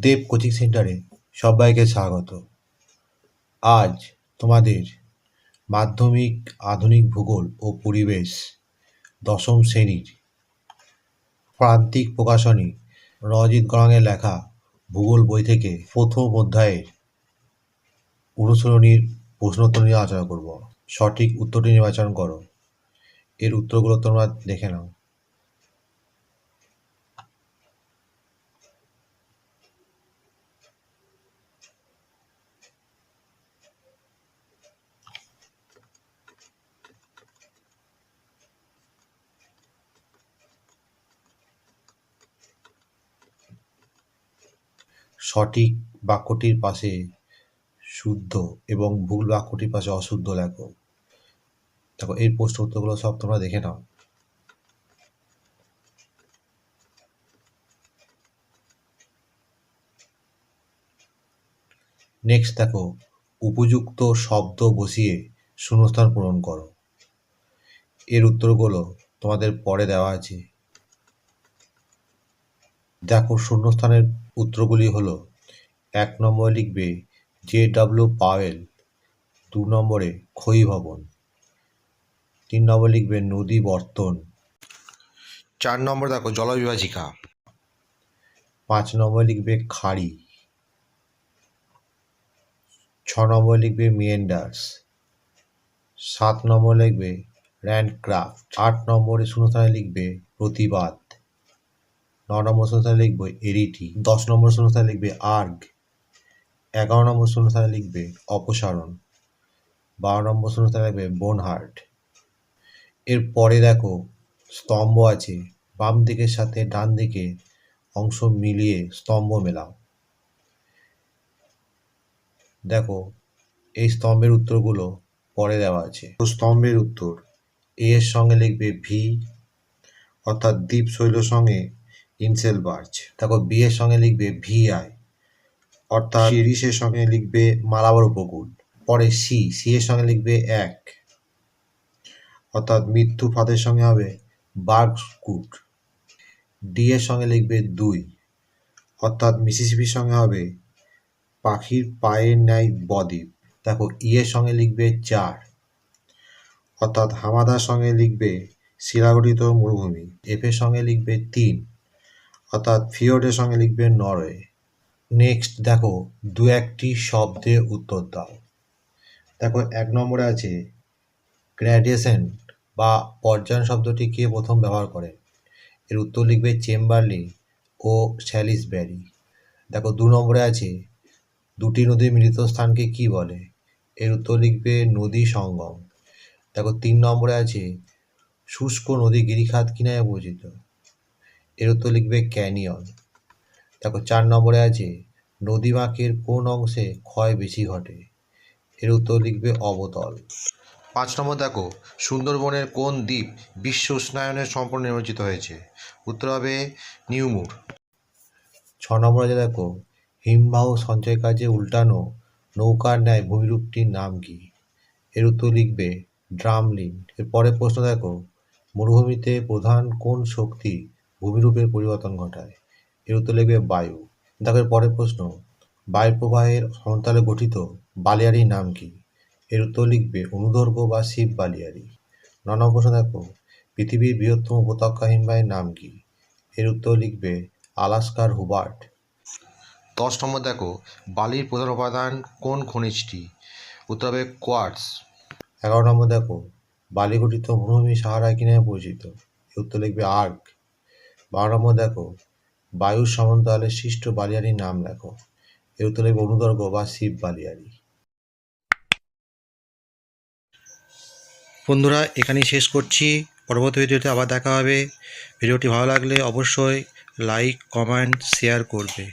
দেব coaching সেন্টারে সবাইকে স্বাগত। আজ তোমাদের মাধ্যমিক, আধুনিক ভূগোল ও পরিবেশ দশম শ্রেণির প্রান্তিক প্রকাশনী রজিত গড়াঙের লেখা ভূগোল বই থেকে প্রথম অধ্যায়ের অনুসরণীর প্রশ্নোত্তর নিয়ে আলোচনা করব। সঠিক উত্তরটি নির্বাচন করো। এর উত্তরগুলো তোমরা দেখে নাও। সঠিক বাক্যটির পাশে শুদ্ধ এবং ভুল বাক্যটির পাশে অশুদ্ধ লেখো। দেখো, এই প্রশ্ন উত্তরগুলো সব তোমরা দেখে নাও। নেক্সট দেখো, উপযুক্ত শব্দ বসিয়ে শূন্যস্থান পূরণ করো। এর উত্তরগুলো তোমাদের পরে দেওয়া আছে। দেখো, শূন্যস্থানের উত্তরগুলি হলো, এক নম্বরে লিখবে জে ডাব্লিউ পাওয়েল, দু নম্বরে খই ভবন, তিন নম্বরে লিখবে নদী বর্তন, চার নম্বরে দেখো জলবিভাজিকা, পাঁচ নম্বরে লিখবে খাড়ি, ছ নম্বরে লিখবে মিয়েন্ডার্স সাত নম্বরে লিখবে র্যান্ডক্রাফট, আট নম্বরে শূন্যস্থানে লিখবে প্রতিবাদ ন নম্বর শূন্যস্থানে লিখবে এরিটি, দশ নম্বর শূন্যস্থানে লিখবে আর্গ, এগারো নম্বর শূন্যস্থানে লিখবে অপসারণ, বারো নম্বর শূন্যস্থানে লিখবে বোনহার্ট। এর পরে দেখো, স্তম্ভ আছে, বাম দিকের সাথে ডান দিকে অংশ মিলিয়ে স্তম্ভ মেলাও। দেখো, এই স্তম্ভের উত্তরগুলো পরে দেওয়া আছে। স্তম্ভের উত্তর, এ এর সঙ্গে লিখবে ভি, অর্থাৎ দ্বীপ শৈলের সঙ্গে ইনসেল বার্চ দেখো বি এর সঙ্গে লিখবে ভি আই অর্থাৎ সিরিসের সঙ্গে লিখবে মালাবার উপকূল। পরে সি সি এর সঙ্গে লিখবে এক। অর্থাৎ মৃত্যু ফাঁদের সঙ্গে হবে বার্গ স্কুট ডি এর সঙ্গে লিখবে দুই। অর্থাৎ মিসিসিপির সঙ্গে হবে পাখির পায়ের ন্যায় বদ্বীপ। দেখো ই এর সঙ্গে লিখবে চার। অর্থাৎ হামাদার সঙ্গে লিখবে শিলাগঠিত মরুভূমি। এফ এর সঙ্গে লিখবে তিন। অর্থাৎ ফিওর্ডের সঙ্গে লিখবে নরওয়ে। নেক্সট দেখো, দু একটি শব্দে উত্তর দাও। দেখো, এক নম্বরে আছে গ্র্যাডিয়েশন বা পর্যায়ন শব্দটি কে প্রথম ব্যবহার করে? এর উত্তর লিখবে চেম্বারলি ও স্যালিসব্যারি দেখো, দু নম্বরে আছে দুটি নদীর মিলিত স্থানকে কি বলে? এর উত্তর লিখবে নদী সঙ্গম। দেখো, তিন নম্বরে আছে শুষ্ক নদী গিরিখাত কি নামে পরিচিত এর উত্তর লিখবে ক্যানিয়ন। দেখো, চার নম্বরে আছে, নদী বাঁকের কোন অংশে ক্ষয় বেশি ঘটে? এর উত্তর লিখবে অবতল। পাঁচ নম্বর দেখো, সুন্দরবনের কোন দ্বীপ বিশ্ব উষ্ণায়নের সম্পূর্ণ নির্বাচিত হয়েছে? উত্তর হবে নিউমুর। ছ নম্বরে আছে দেখো, হিমবাহ সঞ্চয় কাজে উল্টানো নৌকার ন্যায় ভূমিরূপটির নাম কি? এর উত্তর লিখবে ড্রামলিন। এর পরের প্রশ্ন দেখো, মরুভূমিতে প্রধান কোন শক্তি ভূমিরূপের পরিবর্তন ঘটায়। এর উত্তর লিখবে বায়ু। দেখো এর পরের প্রশ্ন বায়ু প্রবাহের সন্তালে গঠিত বালিয়ারির নাম কি? এর উত্তর লিখবে অনুদৈর্ঘ্য বা শিব বালিয়ারি। ন নম্বর প্রশ্ন দেখো পৃথিবীর বৃহত্তম উপত্যকা হিমবাহের নাম কি? এর উত্তর লিখবে আলাস্কার হুবার্ট। দশ নম্বর দেখো বালির প্রধান উপাদান কোন খনিজটি? উত্তর হবে কোয়ার্টস এগারো নম্বর দেখো বালি গঠিত মরুভূমি সাহারায় কি নামে পরিচিত? এর উত্তর লিখবে আর্ক। বারো নম্বর দেখো বায়ুর সমান্তরালে সৃষ্ট বালিয়ারির নাম লেখো। এর উত্তরে লিখবে অনুদৈর্ঘ্য বা শিব বালিয়ারি। বন্ধুরা, এখানেই শেষ করছি। পরবর্তী ভিডিওতে আবার দেখা হবে। ভিডিওটি ভালো লাগলে অবশ্যই লাইক কমেন্ট শেয়ার করবে।